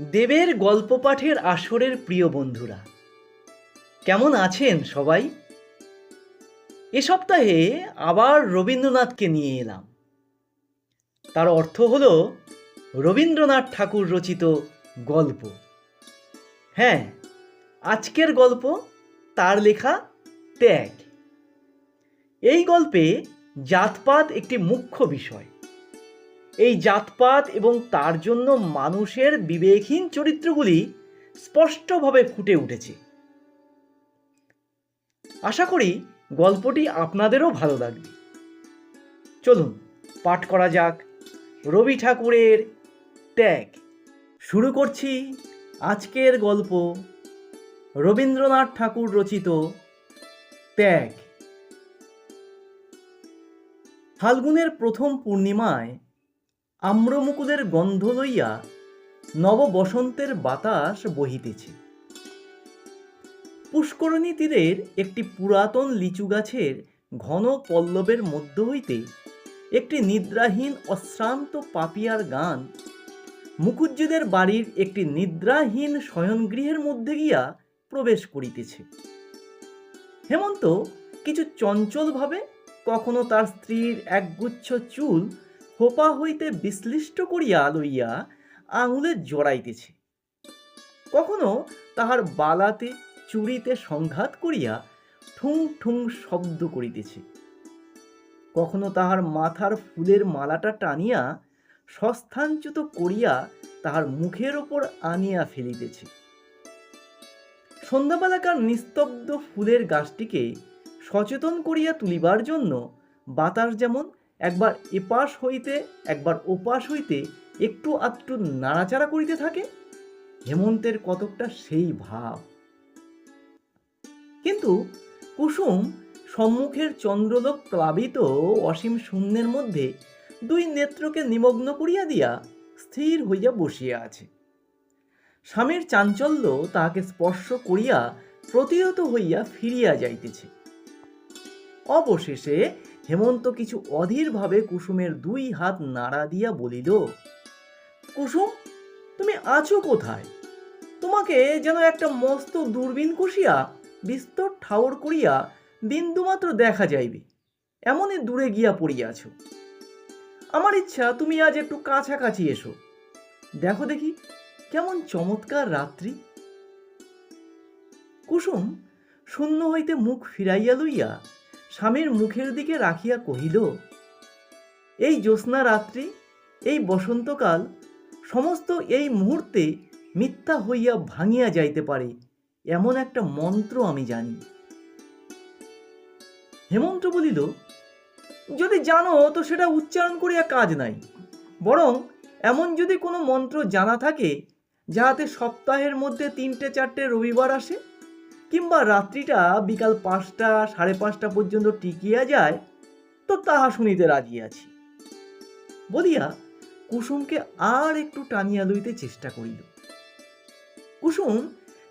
দেবের গল্প পাঠের আসরের প্রিয় বন্ধুরা। কেমন আছেন সবাই? এ সপ্তাহে আবার রবীন্দ্রনাথকে নিয়ে এলাম। তার অর্থ হল রবীন্দ্রনাথ ঠাকুর রচিত গল্প। হ্যাঁ আজকের গল্প তার লেখা ত্যাগ। এই গল্পে জাতপাত একটি মুখ্য বিষয়। এই জাতপাত এবং তার জন্য মানুষের বিবেকহীন চরিত্রগুলি স্পষ্টভাবে ফুটে উঠেছে। আশা করি গল্পটি আপনাদেরও ভালো লাগবে। চলুন, পাঠ করা যাক রবি ঠাকুরের ত্যাগ। শুরু করছি আজকের গল্প রবীন্দ্রনাথ ঠাকুর রচিত ত্যাগ। ফাল্গুনের প্রথম পূর্ণিমায় আম্রমুকুলের গন্ধ লইয়া নব বসন্তের বাতাস বহিতেছে। পুষ্করণী তীরের একটি পুরাতন লিচু গাছের ঘন পল্লবের মধ্য হইতে একটি নিদ্রাহীন অশ্রান্ত পাপিয়ার গান মুকুজ্জেদের বাড়ির একটি নিদ্রাহীন শয়নগৃহের মধ্যে গিয়া প্রবেশ করিতেছে। হেমন্ত কিছু চঞ্চলভাবে কখনো তার স্ত্রীর একগুচ্ছ চুল খোপা হইতে বিশ্লিষ্ট করিয়া লইয়া আঙুলে জড়াইতেছে। কখনো তাহার বালাতে, চুরিতে সংঘাত করিয়া ঠুং ঠুং শব্দ করিতেছে। কখনো তাহার মাথার ফুলের মালাটা টানিয়া সস্থানচ্যুত করিয়া তাহার মুখের ওপর আনিয়া ফেলিতেছে। সন্ধ্যাবেলাকার নিস্তব্ধ ফুলের গাছটিকে সচেতন করিয়া তুলিবার জন্য বাতাস যেমন একবার এপাশ হইতে, একবার ওপাশ হইতে একটু আধটু নাড়াচাড়া করিতে থাকে, হেমন্তের কতকটা সেই ভাব। কিন্তু কুসুম সম্মুখের চন্দ্রলোক প্লাবিত অসীম শূন্যের মধ্যে দুই নেত্রকে নিমগ্ন করিয়া দিয়া স্থির হইয়া বসিয়া আছে। স্বামীর চাঞ্চল্য তাহাকে স্পর্শ করিয়া প্রতিহত হইয়া ফিরিয়া যাইতেছে। অবশেষে হেমন্ত কিছু অধীরভাবে কুসুমের দুই হাত নাড়া দিয়া বলিল, কুসুম, তুমি আছো কোথায়? তোমাকে যেন একটা মস্ত দূরবীন কষিয়া, বিস্তর ঠাউর করিয়া বিন্দুমাত্র দেখা যাইবে, এমনই দূরে গিয়া পড়িয়াছ আমার ইচ্ছা, তুমি আজ একটু কাছাকাছি এসো। দেখো দেখি, কেমন চমৎকার রাত্রি। কুসুম, শূন্য হইতে মুখ ফিরাইয়া লইয়া স্বামীর মুখের দিকে রাখিয়া কহিল, এই জ্যোৎস্না রাত্রি, এই বসন্তকাল, সমস্ত এই মুহূর্তে মিথ্যা হইয়া ভাঙিয়া যাইতে পারে, এমন একটা মন্ত্র আমি জানি। হেমন্ত বলিল, যদি জানো, তো সেটা উচ্চারণ করিয়া কাজ নাই। বরং এমন যদি কোনো মন্ত্র জানা থাকে, যাহাতে সপ্তাহের মধ্যে তিনটে চারটে রবিবার আসে কিংবা রাত্রিটা বিকাল পাঁচটা, সাড়ে পাঁচটা পর্যন্ত টিকিয়া যায়, তো তাহা শুনিতে রাজি আছি। বলিয়া কুসুমকে আর একটু টানিয়া লইতে চেষ্টা করিল। কুসুম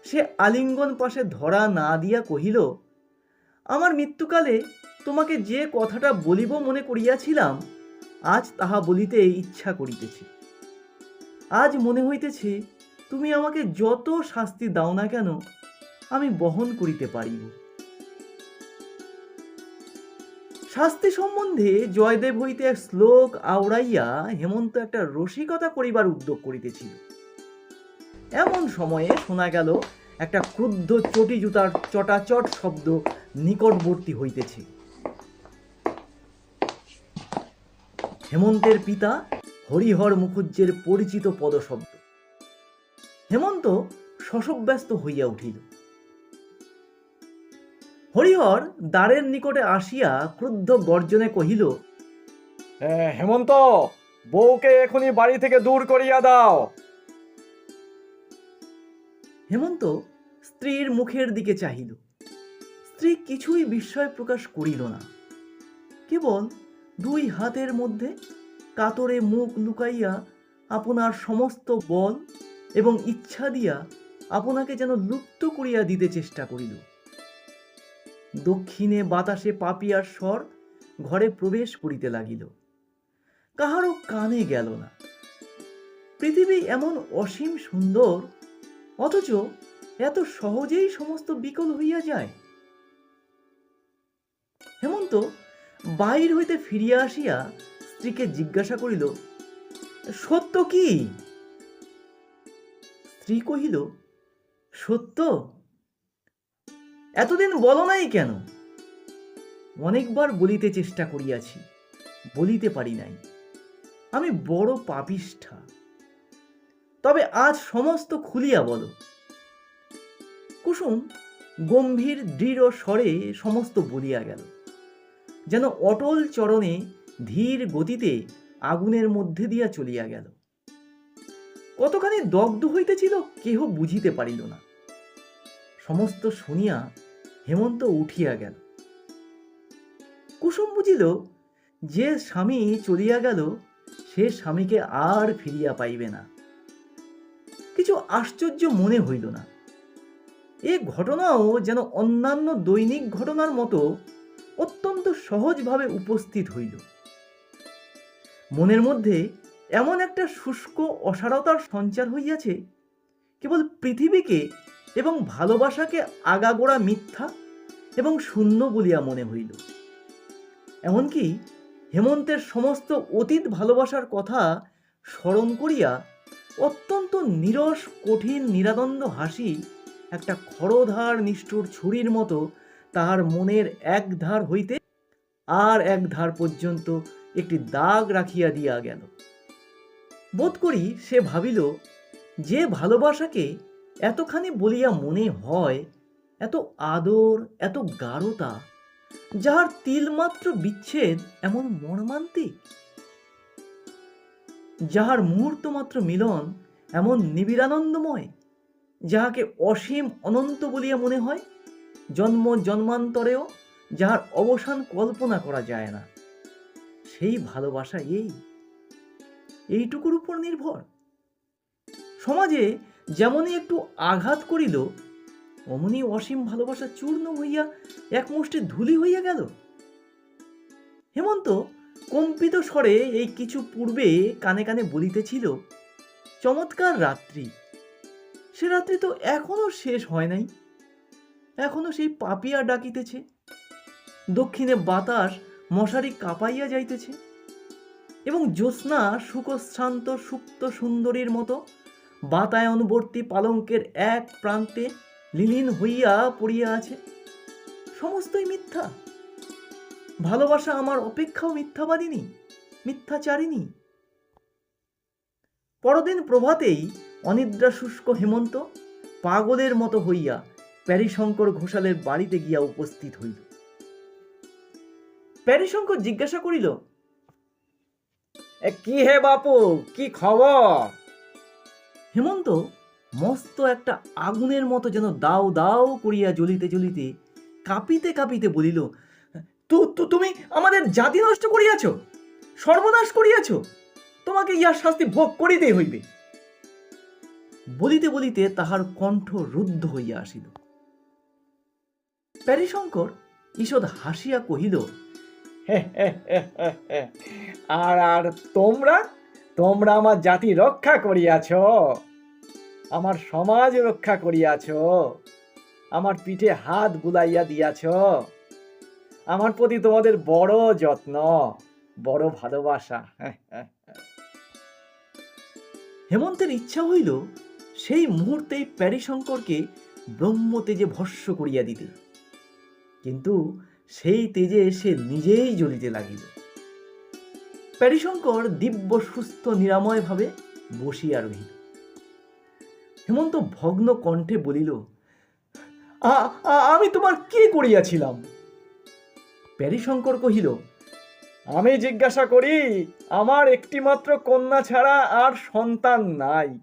সে আলিঙ্গন পাশে ধরা না দিয়া কহিল, আমার মৃত্যুকালে তোমাকে যে কথাটা বলিব মনে করিয়াছিলাম, আজ তাহা বলিতে ইচ্ছা করিতেছে। আজ মনে হইতেছে তুমি আমাকে যত শাস্তি দাও না কেন আমি বহন করিতে পারিব। শাস্তি সম্বন্ধে জয়দেব হইতে এক শ্লোক আওড়াইয়া হেমন্ত একটা রসিকতা করিবার উদ্যোগ করিতেছিল। এমন সময়ে শোনা গেল, একটা ক্রুদ্ধ চটি জুতার চটাচট শব্দ নিকটবর্তী হইতেছে। হেমন্তের পিতা হরিহর মুখুজ্জের পরিচিত পদশব্দ। হেমন্ত শশব্যস্ত হইয়া উঠিল। হরিহর দ্বারের নিকটে আসিয়া ক্রুদ্ধ গর্জনে কহিল হেমন্ত বউকে এখনই বাড়ি থেকে দূর করিয়া দাও। হেমন্ত স্ত্রীর মুখের দিকে চাহিল। স্ত্রী কিছুই বিস্ময় প্রকাশ করিল না। কেবল দুই হাতের মধ্যে কাতরে মুখ লুকাইয়া আপনার সমস্ত বল এবং ইচ্ছা দিয়া আপনাকে যেন লুপ্ত করিয়া দিতে চেষ্টা করিল। দক্ষিণে বাতাসে পাপিয়ার স্বর ঘরে প্রবেশ করিতে লাগিল। কাহারও কানে গেল না। পৃথিবী এমন অসীম সুন্দর, অথচ এত সহজেই সমস্ত বিকল হইয়া যায়। হেমন্ত বাহির হইতে ফিরিয়া আসিয়া স্ত্রীকে জিজ্ঞাসা করিল, সত্য কি? স্ত্রী কহিল, সত্য এতদিন বলো নাই কেন? অনেকবার বলিতে চেষ্টা করিয়াছি, বলিতে পারি নাই। আমি বড় পাপিষ্ঠা। তবে আজ সমস্ত খুলিয়া বলো। কুসুম গম্ভীর দৃঢ় স্বরে সমস্ত বলিয়া গেল, যেন অটল চরণে ধীর গতিতে আগুনের মধ্যে দিয়া চলিয়া গেল। কতখানি দগ্ধ হইতেছিল কেহ বুঝিতে পারিল না। সমস্ত শুনিয়া হেমন্ত উঠিয়া গেল। কুসুম বুঝিল, যে স্বামী চলিয়া গেল, সে স্বামীকে আর ফিরিয়া পাইবে না। কিছু আশ্চর্য মনে হইল না। এ ঘটনাও যেন অন্যান্য দৈনিক ঘটনার মতো অত্যন্ত সহজভাবে উপস্থিত হইল। মনের মধ্যে এমন একটা শুষ্ক অসারতার সঞ্চার হইয়াছে, কেবল পৃথিবীকে এবং ভালোবাসাকে আগাগোড়া মিথ্যা এবং শূন্য বলিয়া মনে হইল। এমনকি হেমন্তের সমস্ত অতীত ভালোবাসার কথা স্মরণ করিয়া অত্যন্ত নিরস, কঠিন নিরাদণ্ড হাসি একটা খরধার নিষ্ঠুর ছুরির মতো তাহার মনের এক ধার হইতে আর এক ধার পর্যন্ত একটি দাগ রাখিয়া দিয়া গেল। বোধ করি সে ভাবিল, যে ভালোবাসাকে এতখানি বলিয়া মনে হয়, এত আদর, এত গাঢ়তা, যাহার তিলমাত্র বিচ্ছেদ এমন মর্মান্তিক? যাহার মুহূর্তমাত্র মিলন এমন নিবিড়ানন্দময়, যাহাকে অসীম অনন্ত বলিয়া মনে হয়? জন্ম জন্মান্তরেও যাহার অবসান কল্পনা করা যায় না। সেই ভালোবাসা এই। এইটুকুর উপর নির্ভর। সমাজে যেমনই একটু আঘাত করিল, অমনি অসীম ভালোবাসা চূর্ণ হইয়া এক মুষ্টি ধুলি হইয়া গেল। হেমন্ত কম্পিত স্বরে এই কিছু পূর্বে কানে কানে বলিতেছিল, চমৎকার রাত্রি। সে রাত্রি তো এখনও শেষ হয় নাই। এখনও সেই পাপিয়া ডাকিতেছে। দক্ষিণে বাতাস মশারি কাঁপাইয়া যাইতেছে। এবং জ্যোৎস্না সুখশ্রান্ত সুপ্ত সুন্দরীর মতো বাতায়নবর্তী পালঙ্কের এক প্রান্তে লীলীন হইয়া পড়িয়া আছে। সমস্তই মিথ্যা। ভালোবাসা আমার অপেক্ষাও মিথ্যাবাদিনী, মিথ্যাচারিণী। পরদিন প্রভাতেই অনিদ্রা শুষ্ক হেমন্ত পাগলের মতো হইয়া প্যারিশঙ্কর ঘোষালের বাড়িতে গিয়া উপস্থিত হইল। প্যারিশঙ্কর জিজ্ঞাসা করিল কি হে বাপু? কি খবর? হেমন্ত মস্ত একটা আগুনের মতো যেন দাও দাও করিয়া জ্বলিতে জ্বলিতে কাঁপিতে কাঁপিতে বলিল তু তুমি আমাদের জাতি নষ্ট করিয়াছ সর্বনাশ করিয়াছ তোমাকে ইহার শাস্তি ভোগ করিতেই হইবে বলিতে বলিতে তাহার কণ্ঠ রুদ্ধ হইয়া আসিল প্যারিশঙ্কর ঈষৎ হাসিয়া কহিল হে, হে, হে, হে, হে। আর আর তোমরা তোমরা আমার জাতি রক্ষা করিয়াছ। আমার সমাজ রক্ষা করিয়াছ। আমার পিঠে হাত বুলাইয়া দিয়াছ। আমার প্রতি তোমাদের বড় যত্ন, বড় ভালোবাসা। হেমন্তের ইচ্ছা হইল সেই মুহূর্তেই প্যারিশঙ্করকে ব্রহ্মতেজে ভস্য করিয়া দিতে। কিন্তু সেই তেজে সে নিজেই জ্বলিতে লাগিল। প্যারিশঙ্কর দিব্য, সুস্থ, নিরাময়ভাবে বসিয়া রহিল। হেমন্ত ভগ্ন কণ্ঠে বলিল, "আ- আ- আমি তোমার কি করিয়াছিলাম? প্যারিশঙ্কর কহিল, আমি জিজ্ঞাসা করি, আমার একটিমাত্র কন্যা ছাড়া আর সন্তান নাই।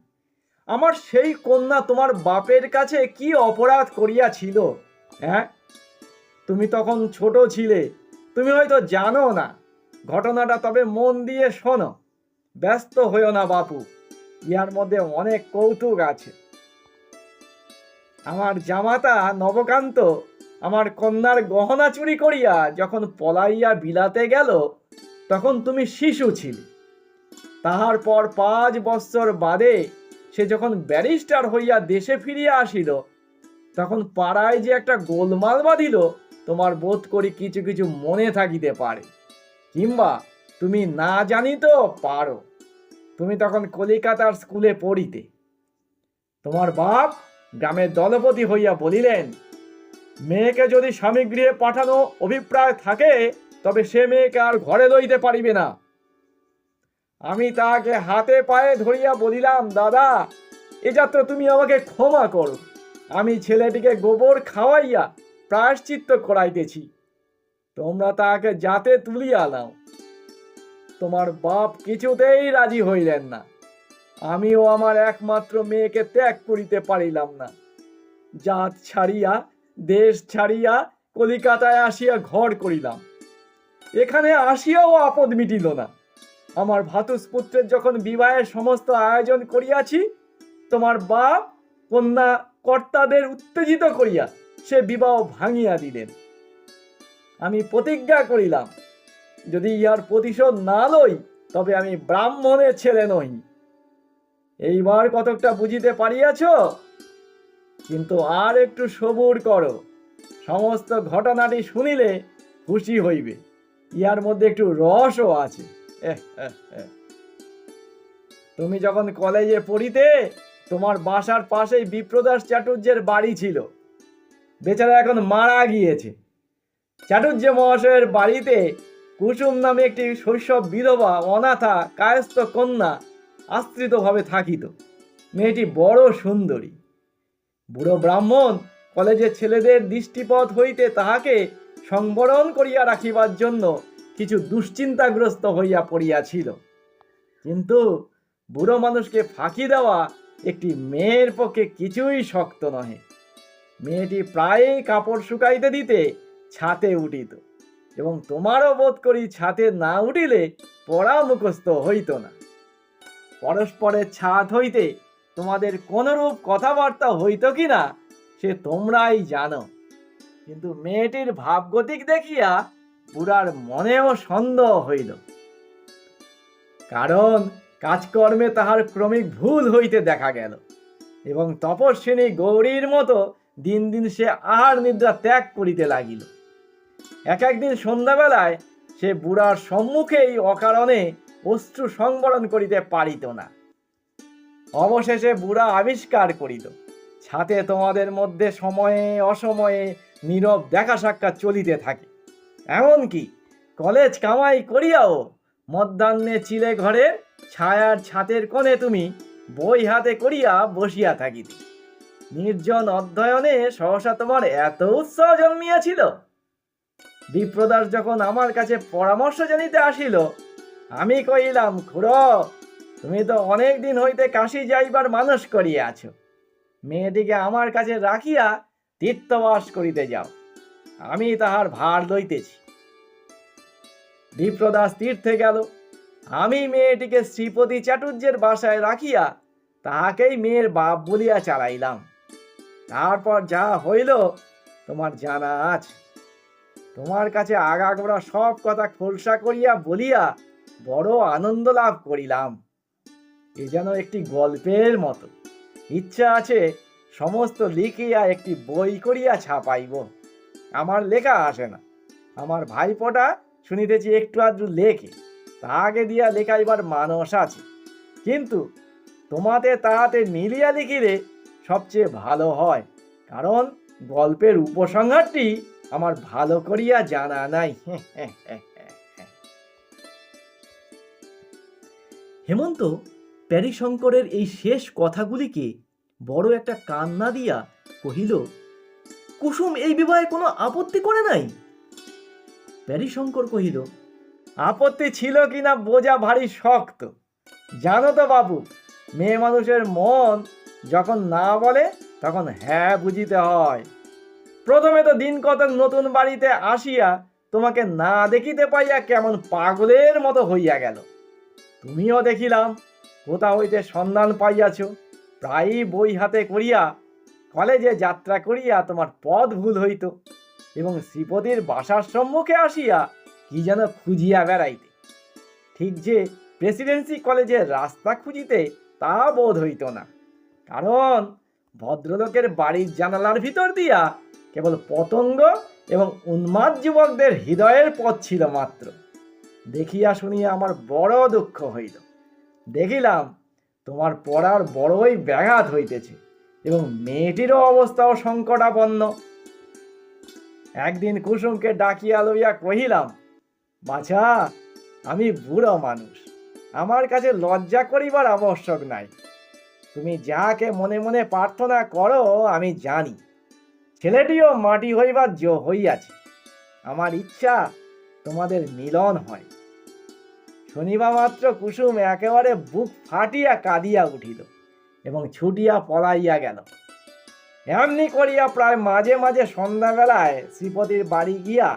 আমার সেই কন্যা তোমার বাপের কাছে কি অপরাধ করিয়াছিল হ্যাঁ? তুমি তখন ছোট ছিলে, তুমি হয়তো জানো না। ঘটনাটা তবে মন দিয়ে শোনো। ব্যস্ত হইও না বাপু, ইহার মধ্যে অনেক কৌতুক আছে। আমার জামাতা নবকান্ত আমার কন্যার গহনা চুরি করিয়া যখন পলাইয়া বিলাতে গেল, তখন তুমি শিশু ছিলে। তাহার পর পাঁচ বৎসর বাদে সে যখন ব্যারিস্টার হইয়া দেশে ফিরিয়া আসিল, তখন পাড়ায় যে একটা গোলমাল বাঁধিল, তোমার বোধ করি কিছু কিছু মনে থাকিতে পারে। কিংবা তুমি না জানি তো পারো। তুমি তখন কলিকাতার স্কুলে পড়িতে। তোমার বাপ গ্রামের দলপতি হইয়া বলিলেন, মেয়েকে যদি স্বামী গৃহে পাঠানো অভিপ্রায় থাকে, তবে সে মেয়েকে আর ঘরে লইতে পারিবে না। আমি তাহাকে হাতে পায়ে ধরিয়া বলিলাম, দাদা, এ যাত্রা তুমি আমাকে ক্ষমা করো। আমি ছেলেটিকে গোবর খাওয়াইয়া প্রায়শ্চিত্ত করাইতেছি। তোমরা তাহাকে যাতে তুলিয়া নাও। তোমার বাপ কিছুতেই রাজি হইলেন না। আমিও আমার একমাত্র মেয়েকে ত্যাগ করিতে পারিলাম না। জাত ছাড়িয়া, দেশ ছাড়িয়া কলিকাতায় আসিয়া ঘর করিলাম। এখানে আসিয়াও আপদ মিটিল না। আমার ভাতুষপুত্রের যখন বিবাহের সমস্ত আয়োজন করিয়াছি, তোমার বাপ কন্যা কর্তাদের উত্তেজিত করিয়া সে বিবাহ ভাঙিয়া দিলেন। আমি প্রতিজ্ঞা করিলাম, যদি ইহার প্রতিশোধ না লই, তবে আমি ব্রাহ্মণের ছেলে নই। এইবার কতকটা বুঝিতে পারিয়াছ? কিন্তু আর একটু সবুর করো, সমস্ত ঘটনাটি শুনিলে খুশি হইবে। ইহার মধ্যে একটু রসও আছে। তুমি যখন কলেজে পড়িতে, তোমার বাসার পাশেই বিপ্রদাস চাটুর্যের বাড়ি ছিল। বেচারা এখন মারা গিয়েছে। চাটুর্য মহাশয়ের বাড়িতে কুসুম নামে একটি শৈশব বিধবা অনাথা কায়স্থ কন্যা আশ্রিতভাবে থাকিত। মেয়েটি বড় সুন্দরী। বুড়ো ব্রাহ্মণ কলেজের ছেলেদের দৃষ্টিপথ হইতে তাহাকে সংবরণ করিয়া রাখিবার জন্য কিছু দুশ্চিন্তাগ্রস্ত হইয়া পড়িয়াছিল। কিন্তু বুড়ো মানুষকে ফাঁকি দেওয়া একটি মেয়ের পক্ষে কিছুই শক্ত নহে। মেয়েটি প্রায়ই কাপড় শুকাইতে দিতে ছাতে উঠিত, এবং তোমারও বোধ করি ছাতে না উঠিলে পড়া মুখস্থ হইত না। পরস্পরের ছাদ হইতে তোমাদের কোনরূপ কথাবার্তা হইত কি না সে তোমরাই জানো। কিন্তু মেয়েটির ভাবগতিক দেখিয়া বুড়ার মনেও সন্দেহ হইল। কারণ কাজকর্মে তাহার ক্রমিক ভুল হইতে দেখা গেল, এবং তপস্বিনী গৌরীর মতো দিন দিন সে আহার নিদ্রা ত্যাগ করিতে লাগিল। এক একদিন সন্ধ্যাবেলায় সে বুড়ার সম্মুখেই অকারণে অশ্রু সংবরণ করিতে পারিত না। অবশেষে বুড়া আবিষ্কার করিল ছাতে তোমাদের মধ্যে সময়ে অসময়ে নীরব দেখা সাক্ষাৎ চলিতে থাকে। এমনকি কলেজ কামাই করিয়াও মধ্যাহ্নে চিলে ঘরে ছায়ার ছাতের কোণে তুমি বই হাতে করিয়া বসিয়া থাকিতে। নির্জন অধ্যয়নে সহসা তোমার এত উৎসাহ জন্মিয়াছিল। বিপ্রদাস যখন আমার কাছে পরামর্শ জানিতে আসিল, আমি কহিলাম, খুড়, তুমি তো অনেক দিন হইতে কাশি যাইবার মানুষ করিয়াছ মেয়েটিকে আমার কাছে রাখিয়া তীর্থবাস করিতে যাও। আমি তাহার ভার লইতেছি। বিপ্রদাস তীর্থে গেল। আমি মেয়েটিকে শ্রীপতি চাটুর্যের বাসায় রাখিয়া তাহাকেই মেয়ের বাপ বলিয়া চালাইলাম। তারপর যা হইল, তোমার জানা আছে। তোমার কাছে আগাগোড়া সব কথা খোলসা করিয়া বলিয়া বড় আনন্দ লাভ করিলাম। এ যেন একটি গল্পের মতো। ইচ্ছা আছে সমস্ত লিখিয়া একটি বই করিয়া ছাপাইব। আমার লেখা আসে না। আমার ভাইপোটা শুনিতেছি একটু আধটু লেখে। তাহাকে দিয়া লেখাইবার মানস আছে। কিন্তু তোমাতে তাহাতে মিলিয়া লিখিলে সবচেয়ে ভালো হয়। কারণ গল্পের উপসংহারটি আমার ভালো করিয়া জানা নাই। হেমন্ত প্যারিশঙ্করের এই শেষ কথাগুলিকে বড় একটা কান্না দিয়া কহিল, কুসুম, এই বিবাহে কোনো আপত্তি করে নাই? প্যারিশঙ্কর কহিল, আপত্তি ছিল কিনা বোঝা ভারী শক্ত। জানো তো বাবু, মেয়ে মানুষের মন যখন না বলে তখন হ্যাঁ বুঝিতে হয়। প্রথমে তো দিন কতক নতুন বাড়িতে আসিয়া তোমাকে না দেখিতে পাইয়া কেমন পাগলের মতো হইয়া গেল। তুমিও দেখিলাম কোথা হইতে সন্ধান পাইয়াছ। প্রায়ই বই হাতে করিয়া কলেজে যাত্রা করিয়া তোমার পথ ভুল হইত এবং শ্রীপতির বাসার সম্মুখে আসিয়া কি যেন খুঁজিয়া বেড়াইতে। ঠিক যে প্রেসিডেন্সি কলেজের রাস্তা খুঁজিতে তা বোধ হইত না। কারণ ভদ্রলোকের বাড়ির জানালার ভিতর দিয়া কেবল পতঙ্গ এবং উন্মাদ যুবকদের হৃদয়ের পথ ছিল মাত্র। দেখিয়া শুনিয়া আমার বড় দুঃখ হইল। দেখিলাম তোমার পড়ার বড়ই ব্যাঘাত হইতেছে এবং মেয়েটিরও অবস্থাও সংকটাপন্ন। একদিন কুসুমকে ডাকিয়া লইয়া কহিলাম, বাছা, আমি বুড়ো মানুষ। আমার কাছে লজ্জা করিবার আবশ্যক নাই। তুমি যাকে মনে মনে প্রার্থনা করো, আমি জানি। ছেলেটিও মাটি হইবার জো হইয়াছে। আমার ইচ্ছা তোমাদের মিলন হয়। শনিবা মাত্র কুসুম একেবারে বুক ফাটিয়া কাঁদিয়া উঠিল এবং ছুটিয়া পলাইয়া গেল। এমনি করিয়া প্রায় মাঝে মাঝে সন্ধ্যাবেলায় শ্রীপতির বাড়ি গিয়া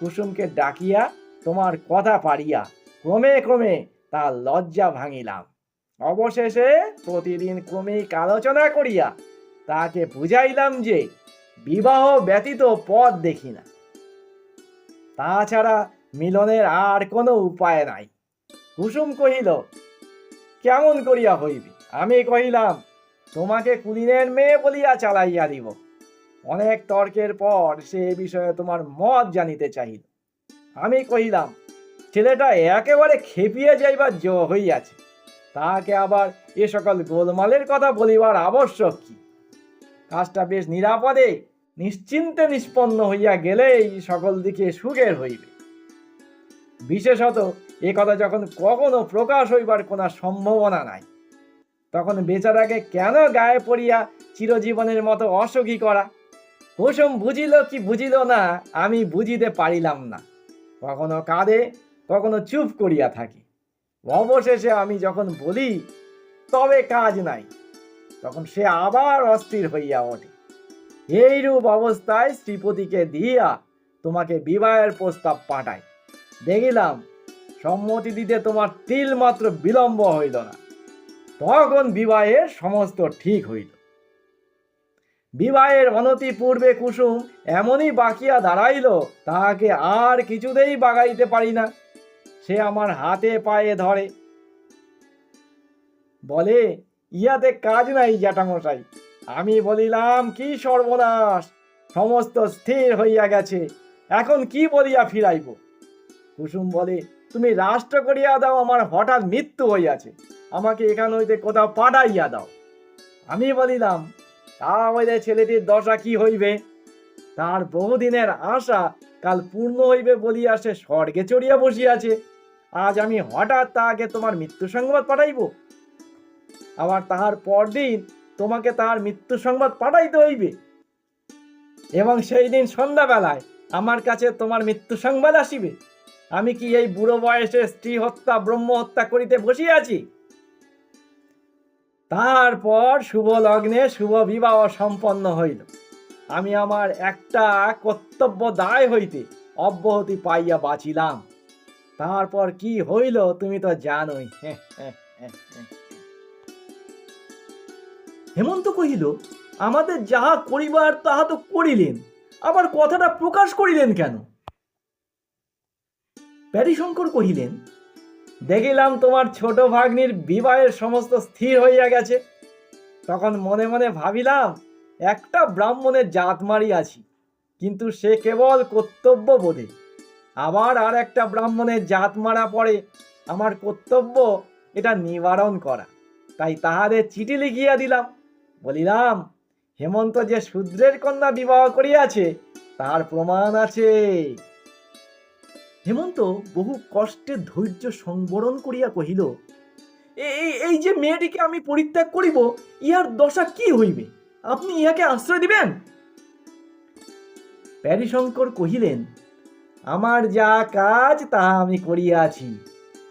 কুসুমকে ডাকিয়া তোমার কথা পারিয়া ক্রমে ক্রমে তার লজ্জা ভাঙিলাম। অবশেষে প্রতিদিন ক্রমিক আলোচনা করিয়া তাকে বুঝাইলাম যে বিবাহ ব্যতীত পথ দেখি না। তাছাড়া মিলনের আর কোনো উপায় নাই। কুসুম কহিল, কেমন করিয়া হইবি? আমি কহিলাম, তোমাকে কুলিনের মেয়ে বলিয়া চালাইয়া দিব। অনেক তর্কের পর সে বিষয়ে তোমার মত জানিতে চাহিল। আমি কহিলাম, ছেলেটা একেবারে খেপিয়ে যাইবার জো হইয়াছে। তাহাকে আবার এ সকল গোলমালের কথা বলিবার আবশ্যক কি? কাজটা বেশ নিরাপদে নিশ্চিন্তে নিষ্পন্ন হইয়া গেলেই সকল দিকে সুখের হইবে। বিশেষত এ কথা যখন কখনো প্রকাশ হইবার কোনো সম্ভাবনা নাই, তখন বেচারাকে কেন গায়ে পড়িয়া চিরজীবনের মতো অসুখী করা? কুসুম বুঝিল কি বুঝিল না, আমি বুঝিতে পারিলাম না। কখনো কাঁদে, কখনো চুপ করিয়া থাকি। অবশেষে আমি যখন বলি, তবে কাজ নাই, তখন সে আবার অস্থির হইয়া ওঠে। এইরূপ অবস্থায় শ্রীপতিকে দিয়া তোমাকে বিবাহের প্রস্তাব পাঠাই। দেখিলাম, সম্মতি দিতে তোমার তিল মাত্র বিলম্ব হইল না। তখন বিবাহের সমস্ত ঠিক হইল। বিবাহের অনতি পূর্বে কুসুম এমনই বাকিয়া দাঁড়াইল, তাহাকে আর কিছুতেই বাগাইতে পারি না। সে আমার হাতে পায়ে ধরে। বলে, ইহাতে কাজ নাই জ্যাঠামশাই। আমি বলিলাম, কি সর্বনাশ? সমস্ত স্থির হইয়া গেছে। এখন কি বলিয়া ফিরাইব? কুসুম বলে, তুমি রাষ্ট্র করিয়া দাও, আমার হঠাৎ মৃত্যু হইয়াছে। আমাকে এখান হইতে কোথাও পাঠাইয়া দাও। আমি বলিলাম, তা হইলে ছেলেটির দশা কি হইবে? তার বহুদিনের আশা কাল পূর্ণ হইবে বলিয়া সে স্বর্গে চড়িয়া বসিয়াছে। আজ আমি হঠাৎ তাহাকে তোমার মৃত্যু সংবাদ পাঠাইব। আবার তাহার পরদিন তোমাকে তাহার মৃত্যু সংবাদ পাঠাইতে হইবে। এবং সেই দিন সন্ধ্যাবেলায় আমার কাছে তোমার মৃত্যু সংবাদ আসিবে। আমি কি এই বুড়ো বয়সে স্ত্রী হত্যা, ব্রহ্ম হত্যা করিতে বসিয়াছি তারপর শুভ লগ্নে শুভ বিবাহ সম্পন্ন হইল। আমি আমার একটা কর্তব্য দায় হইতে অব্যাহতি পাইয়া বাঁচিলাম। তারপর কি হইল তুমি তো জানোই। হেমন্ত কহিল, আমাদের যাহা করিবার, তাহা তো করিলেন। আবার কথাটা প্রকাশ করিলেন কেন? প্যারিশঙ্কর কহিলেন, দেখিলাম তোমার ছোট ভাগ্নির বিবাহের সমস্ত স্থির হইয়া গেছে। তখন মনে মনে ভাবিলাম, একটা ব্রাহ্মণের জাত মারিয়াছি, কিন্তু সে কেবল কর্তব্য বোধে। আবার আর একটা ব্রাহ্মণের জাত মারা পড়ে, আমার কর্তব্য এটা নিবারণ করা। তাই তাহাদের চিঠি লিখিয়া দিলাম। বলিলাম, হেমন্ত যে শূদ্রের কন্যা বিবাহ করিয়াছে, তার প্রমাণ আছে। হেমন্ত বহু কষ্টে ধৈর্য সংবরণ করিয়া কহিল এই এই যে মেয়েটিকে আমি পরিত্যাগ করিব, ইহার দশা কি হইবে? আপনি ইহাকে আশ্রয় দিবেন? প্যারিশঙ্কর কহিলেন, আমার যা কাজ, তাহা আমি করিয়াছি।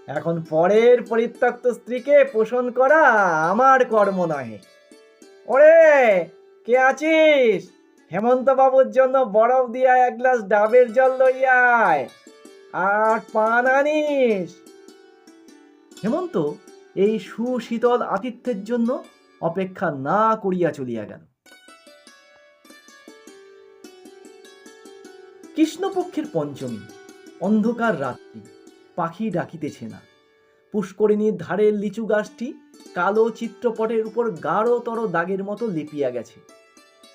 এখন পরের পরিত্যক্ত স্ত্রীকে পোষণ করা আমার কর্ম নহে। ওরে, কে আছিস? হেমন্ত বাবুর জন্য বরফ দিয়া এক গ্লাস ডাবের জল লইয়ায় আর পান আনিস। হেমন্ত এই সুশীতল আতিথ্যের জন্য অপেক্ষা না করিয়া চলিয়া গেল। কৃষ্ণপক্ষের পঞ্চমী, অন্ধকার রাত্রি, পাখি ডাকিতেছে না। পুষ্করিণীর ধারের লিচু গাছটি কালো চিত্রপটের উপর গাঢ়তর দাগের মতো লেপিয়া গেছে।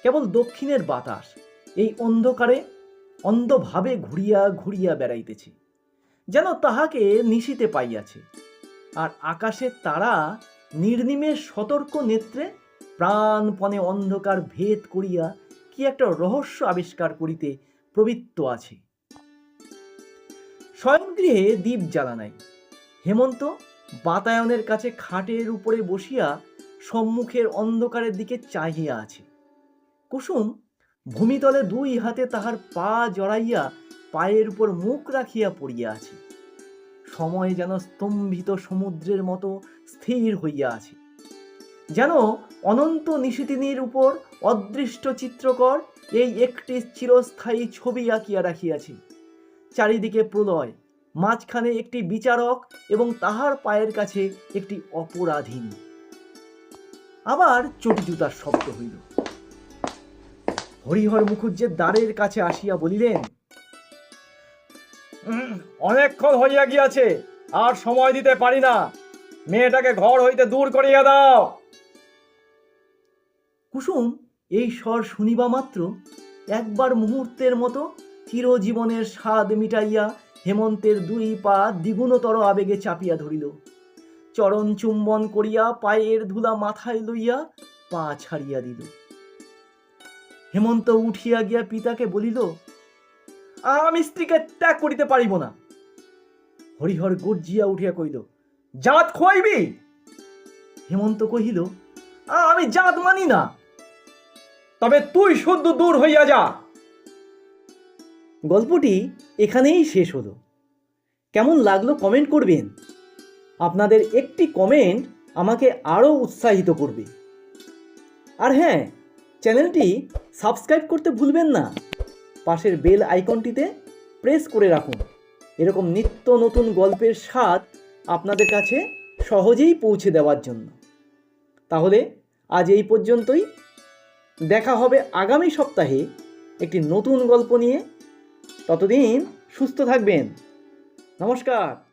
কেবল দক্ষিণের বাতাস এই অন্ধকারে অন্ধভাবে ঘুরিয়া ঘুরিয়া বেড়াইতেছে, যেন তাহাকে নিশিতে পাইয়াছে। আর আকাশের তারা নির্নিমেষ সতর্ক নেত্রে প্রাণপণে অন্ধকার ভেদ করিয়া কি একটা রহস্য আবিষ্কার করিতে প্রবৃত্ত আছে। শয়নগৃহে দ্বীপ জ্বালা নাই হেমন্ত বাতায়নের কাছে খাটের উপরে বসিয়া সম্মুখের অন্ধকারের দিকে চাহিয়া আছে। কুসুম ভূমিতলে দুই হাতে তাহার পা জড়াইয়া পায়ের উপর মুখ রাখিয়া পড়িয়া আছে। সময় যেন স্তম্ভিত সমুদ্রের মতো স্থির হইয়া আছে। যেন অনন্ত নিশিতিনীর উপর অদৃষ্ট চিত্রকর এই একটি চিরস্থায়ী ছবি আঁকিয়া রাখিয়াছে। চারিদিকে প্রলয় মাঝখানে একটি বিচারক এবং তাহার পায়ের কাছে একটি অপরাধীন। আবার চটি জুতার শব্দ হইল। হরিহর মুখুজ্জের দ্বারের কাছে আসিয়া বলিলেন অনেকক্ষণ হইয়া গিয়াছে, আর সময় দিতে পারি না। মেয়েটাকে ঘর হইতে দূর করিয়া দাও। কুসুম এই স্বর শুনিবা মাত্র একবার মুহূর্তের মতো চিরজীবনের স্বাদ মিটাইয়া হেমন্তের দুই পা দ্বিগুণতর আবেগে চাপিয়া ধরিল। চরণ চুম্বন করিয়া পায়ের ধুলা মাথায় লইয়া পা ছাড়িয়া দিল। হেমন্ত উঠিয়া গিয়া পিতাকে বলিল, আমি স্ত্রীকে ত্যাগ করিতে পারিব না। হরিহর গর্জিয়া উঠিয়া কইল জাত খোয়াইবি? হেমন্ত কহিল, আমি জাত মানি না। তবে তুই শুদ্ধ দূর হইয়া যা। গল্পটি এখানেই শেষ হলো। কেমন লাগল কমেন্ট করবেন? আপনাদের একটি কমেন্ট আমাকে আরও উৎসাহিত করবে। আর হ্যাঁ চ্যানেলটি সাবস্ক্রাইব করতে ভুলবেন না। পাশের বেল আইকনটিতে প্রেস করে রাখুন। এরকম নিত্য নতুন গল্পের স্বাদ আপনাদের কাছে সহজেই পৌঁছে দেওয়ার জন্য। তাহলে আজ এই পর্যন্তই। দেখা হবে আগামী সপ্তাহে একটি নতুন গল্প নিয়ে। ততদিন সুস্থ থাকবেন। নমস্কার।